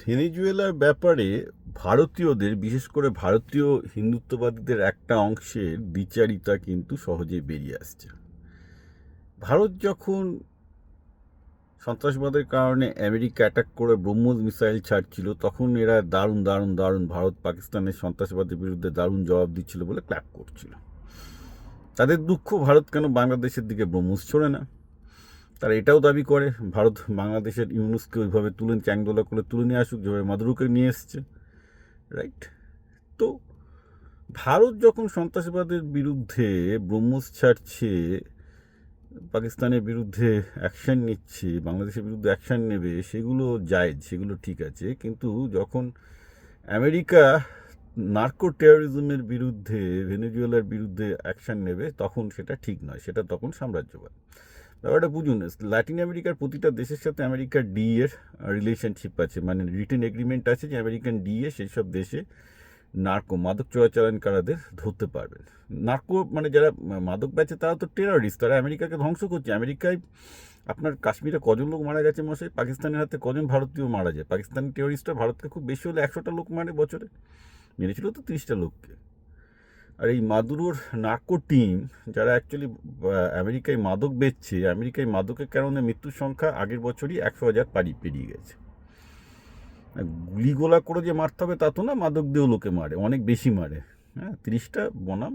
ভেনেজুয়েলার ব্যাপারে ভারতীয়দের, বিশেষ করে ভারতীয় হিন্দুত্ববাদীদের একটা অংশের দ্বিচারিতা কিন্তু সহজেই বেরিয়ে আসছে। ভারত যখন সন্ত্রাসবাদের কারণে আমেরিকা অ্যাটাক করে ব্রহ্মোস মিসাইল ছাড়ছিল, তখন এরা দারুণ দারুণ দারুণ ভারত পাকিস্তানের সন্ত্রাসবাদের বিরুদ্ধে দারুণ জবাব দিচ্ছিল বলে ক্ল্যাপ করছিল। তাদের দুঃখ ভারত কেন বাংলাদেশের দিকে ব্রহ্মোস ছোড়ে না? তারা এটাও দাবি করে, ভারত বাংলাদেশের ইউনুসকে ওইভাবে তুলে, চ্যাংদোলা করে তুলে নিয়ে আসুক, যেভাবে মাদুরুকে নিয়ে এসছে রাইট তো ভারত যখন সন্ত্রাসবাদের বিরুদ্ধে ব্রহ্মোস ছাড়ছে, পাকিস্তানের বিরুদ্ধে অ্যাকশন নিচ্ছে, বাংলাদেশের বিরুদ্ধে অ্যাকশন নেবে, সেগুলো জায়েজ সেগুলো ঠিক আছে, কিন্তু যখন আমেরিকা নার্কো টেরোরিজমের বিরুদ্ধে ভেনেজুয়েলার বিরুদ্ধে অ্যাকশন নেবে, তখন সেটা ঠিক নয়, সেটা তখন সাম্রাজ্যবাদ। ব্যাপারটা বুঝুন ল্যাটিন আমেরিকার প্রতিটা দেশের সাথে আমেরিকার ডি এর রিলেশনশিপ আছে মানে রিটেন এগ্রিমেন্ট আছে যে আমেরিকান ডি এ সেই সব দেশে নার্কো মাদক চোরাচালানকারীদের ধরতে পারবেন নার্কো মানে যারা মাদক বেচে তারা তো টেরারিস্ট তারা আমেরিকাকে ধ্বংস করছে। আমেরিকায় আপনার কাশ্মীরে কজন লোক মারা গেছে মশাই? পাকিস্তানের হাতে কজন ভারতীয় মারা যায়? পাকিস্তানি টেররিস্টরা ভারতকে খুব বেশি হলে একশোটা লোক মারে বছরে। মেরেছিল তো তিরিশটা লোককে। আর এই মাদুরোর নাকো টিম যারা অ্যাকচুয়ালি আমেরিকায় মাদক বেচছে, আমেরিকায় মাদকের কারণে মৃত্যুর সংখ্যা আগের বছরই একশো হাজার পারি পেরিয়ে গেছে। আর গুলি গোলা করে যে মারতে হবে তা তো না, মাদক দিয়েও লোকে মারে, অনেক বেশি মারে। হ্যাঁ তিরিশটা বনাম,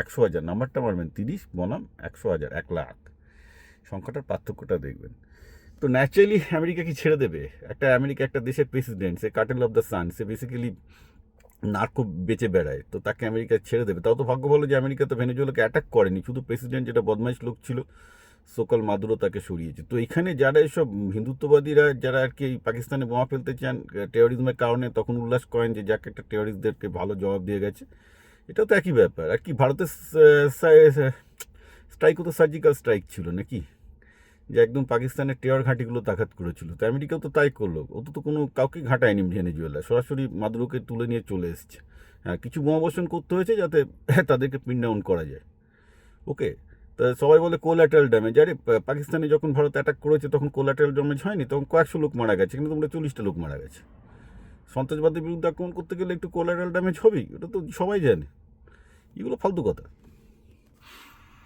একশো হাজার, নাম্বারটা মারবেন, তিরিশ বনাম, একশো হাজার, এক লাখ। সংখ্যাটার পার্থক্যটা দেখবেন। তো ন্যাচারালি আমেরিকা কি ছেড়ে দেবে? একটা আমেরিকা, একটা দেশের প্রেসিডেন্ট সে কাটেল অফ দ্য সান সে বেসিক্যালি নার্কো বেঁচে বেড়ায়, তো তাকে আমেরিকা ছেড়ে দেবে। তাও তো ভাগ্য ভালো যে আমেরিকা তো ভেনেজুয়েলাকে অ্যাটাক করেনি, শুধু প্রেসিডেন্ট যেটা বদমাইশ লোক ছিল, সকল মাদুরো তাকে সরিয়েছে। তো এখানে যারা এসব হিন্দুত্ববাদীরা, যারা আর কি পাকিস্তানে বোমা ফেলতে চান টেরোরিজমের কারণে তখন উল্লাস করেন যে যাকে একটা টেরোরিস্টদেরকে ভালো জবাব দিয়ে গেছে, এটাও তো একই ব্যাপার। আর কি ভারতের স্ট্রাইকও তো সার্জিক্যাল স্ট্রাইক ছিল নাকি? যে একদম পাকিস্তানের টেরর ঘাঁটিগুলো তাঘাত করেছিল। তো আমেরিকাও তো তাই করল। ও তো কোনো কাউকে ঘাটায়নি ভেনেজুয়েলা সরাসরি মাদুরোকে তুলে নিয়ে চলে এসছে। হ্যাঁ কিছু বোমাবর্ষণ করতে হয়েছে যাতে তাদেরকে পিন ডাউন করা যায়। ওকে, তা সবাই বলে কোলাটারাল ড্যামেজ। আরে পাকিস্তানে যখন ভারত অ্যাটাক করেছে তখন কোলাটারাল ড্যামেজ হয়নি, তখন কয়েকশো লোক মারা গেছে, কিন্তু তোমরা চল্লিশটা লোক মারা গেছে। সন্ত্রাসবাদের বিরুদ্ধে আক্রমণ করতে গেলে একটু কোলাটারাল ড্যামেজ হবেই ওটা তো সবাই জানে। এগুলো ফালতু কথা।